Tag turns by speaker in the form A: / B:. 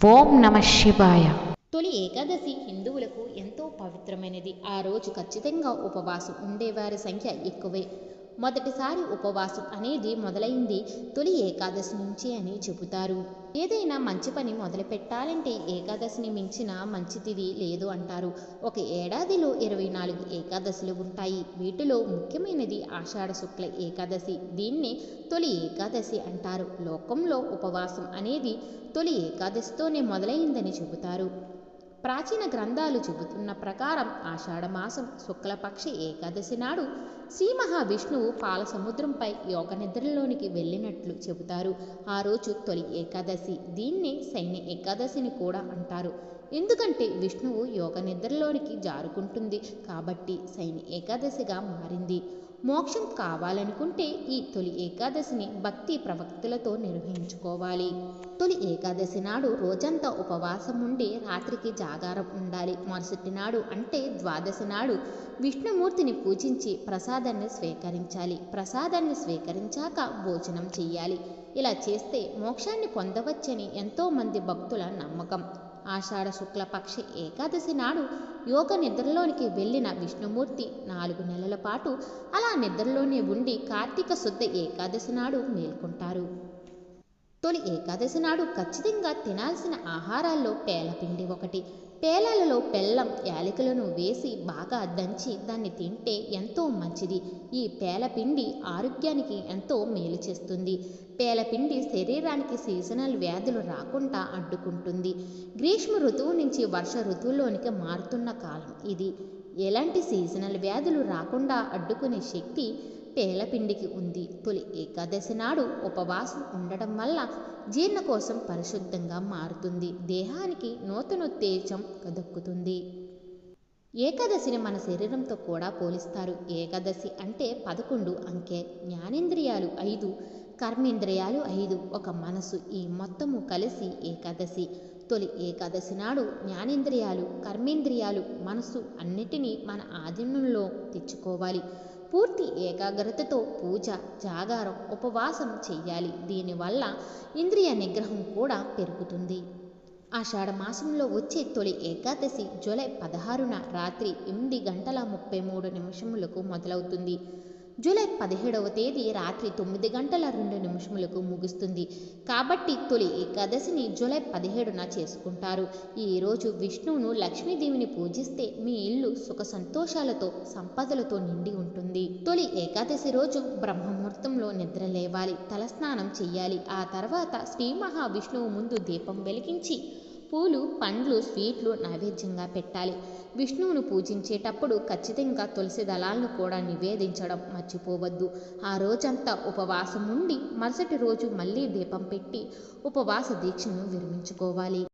A: ఓం నమ శివాయ.
B: తొలి ఏకాదశి హిందువులకు ఎంతో పవిత్రమైనది. ఆ రోజు ఖచ్చితంగా ఉపవాసం ఉండేవారి సంఖ్య ఎక్కువే. మొదటిసారి ఉపవాసం అనేది మొదలైంది. తొలి ఏకాదశి నుంచి అని చెబుతారు. ఏదైనా మంచి పని మొదలు పెట్టాలంటే ఏకాదశిని మించిన మంచి తిది లేదు అంటారు. ఒక ఏడాదిలో ఇరవై నాలుగు ఏకాదశులు ఉంటాయి. వీటిలో ముఖ్యమైనది ఆషాఢ శుక్ల ఏకాదశి. దీన్ని తొలి ఏకాదశి అంటారు. లోకంలో ఉపవాసం అనేది తొలి ఏకాదశితోనే మొదలైందని చెబుతారు. ప్రాచీన గ్రంథాలు చెబుతున్న ప్రకారం ఆషాఢమాసం శుక్లపక్ష ఏకాదశి నాడు శ్రీ మహావిష్ణువు పాల సముద్రంపై యోగ నిద్రలోనికి వెళ్ళినట్లు చెబుతారు. ఆ రోజు తొలి ఏకాదశి. దీన్నే సైన్య ఏకాదశిని కూడా అంటారు. ఎందుకంటే విష్ణువు యోగ నిద్రలోనికి జారుకుంటుంది. కాబట్టి సైని ఏకాదశిగా మారింది. మోక్షం కావాలనుకుంటే ఈ తొలి ఏకాదశిని భక్తి ప్రవక్తులతో నిర్వహించుకోవాలి. తొలి ఏకాదశి నాడు రోజంతా ఉపవాసం ఉండి రాత్రికి జాగారం ఉండాలి. మరుసటి నాడు అంటే ద్వాదశి నాడు విష్ణుమూర్తిని పూజించి ప్రసాదాన్ని స్వీకరించాలి. ప్రసాదాన్ని స్వీకరించాక భోజనం చెయ్యాలి ఇలా చేస్తే మోక్షాన్ని పొందవచ్చని ఎంతోమంది భక్తుల నమ్మకం. ఆషాఢ శుక్లపక్ష ఏకాదశి నాడు యోగ నిద్రలోనికి వెళ్ళిన విష్ణుమూర్తి నాలుగు నెలల పాటు అలా నిద్రలోనే ఉండి కార్తీక శుద్ధ ఏకాదశి నాడు మేల్కొంటారు. తొలి ఏకాదశి నాడు ఖచ్చితంగా తినాల్సిన ఆహారాల్లో పేలపిండి ఒకటి పేలాలలో బెల్లం యాలకులను వేసి బాగా దంచి దాన్ని తింటే ఎంతో మంచిది. ఈ పేలపిండి ఆరోగ్యానికి ఎంతో మేలు చేస్తుంది. పేలపిండి శరీరానికి సీజనల్ వ్యాధులు రాకుండా అడ్డుకుంటుంది. గ్రీష్మ ఋతువు నుంచి వర్ష ఋతువులోనికి మారుతున్న కాలం ఇది. ఎలాంటి సీజనల్ వ్యాధులు రాకుండా అడ్డుకునే శక్తి పేలపిండికి ఉంది. తొలి ఏకాదశి నాడు ఉపవాసం ఉండడం వల్ల జీర్ణకోశం పరిశుద్ధంగా మారుతుంది. దేహానికి నూతన ఉత్తేజం దక్కుతుంది ఏకాదశిని మన శరీరంతో కూడా పోలిస్తారు. ఏకాదశి అంటే పదకొండు అంకె జ్ఞానేంద్రియాలు ఐదు కర్మేంద్రియాలు ఐదు. ఒక మనసు ఈ మొత్తము కలిసి ఏకాదశి. తొలి ఏకాదశి నాడు జ్ఞానేంద్రియాలు కర్మేంద్రియాలు మనసు అన్నిటినీ మన ఆధీనంలో తెచ్చుకోవాలి. పూర్తి ఏకాగ్రతతో పూజ జాగారం ఉపవాసం చెయ్యాలి. దీనివల్ల ఇంద్రియ నిగ్రహం కూడా పెరుగుతుంది. ఆషాఢ మాసంలో వచ్చే తొలి ఏకాదశి జూలై పదహారున రాత్రి ఎనిమిది గంటల ముప్పై మూడు నిమిషములకు మొదలవుతుంది. జూలై పదిహేడవ తేదీ రాత్రి తొమ్మిది గంటల రెండు నిమిషములకు ముగుస్తుంది. కాబట్టి తొలి ఏకాదశిని జూలై పదిహేడున చేసుకుంటారు. ఈరోజు విష్ణువును లక్ష్మీదేవిని పూజిస్తే మీ ఇల్లు సుఖ సంతోషాలతో సంపదలతో నిండి ఉంటుంది. తొలి ఏకాదశి రోజు బ్రహ్మముహూర్తంలో నిద్ర లేవాలి తలస్నానం చెయ్యాలి ఆ తర్వాత శ్రీ మహావిష్ణువు ముందు దీపం వెలిగించి పూలు పండ్లు స్వీట్లు నైవేద్యంగా పెట్టాలి. విష్ణువును పూజించేటప్పుడు ఖచ్చితంగా తులసి దళాలను కూడా నివేదించడం మర్చిపోవద్దు. ఆ రోజంతా ఉపవాసం ఉండి మరుసటి రోజు మళ్ళీ దీపం పెట్టి ఉపవాస దీక్షను విరమించుకోవాలి.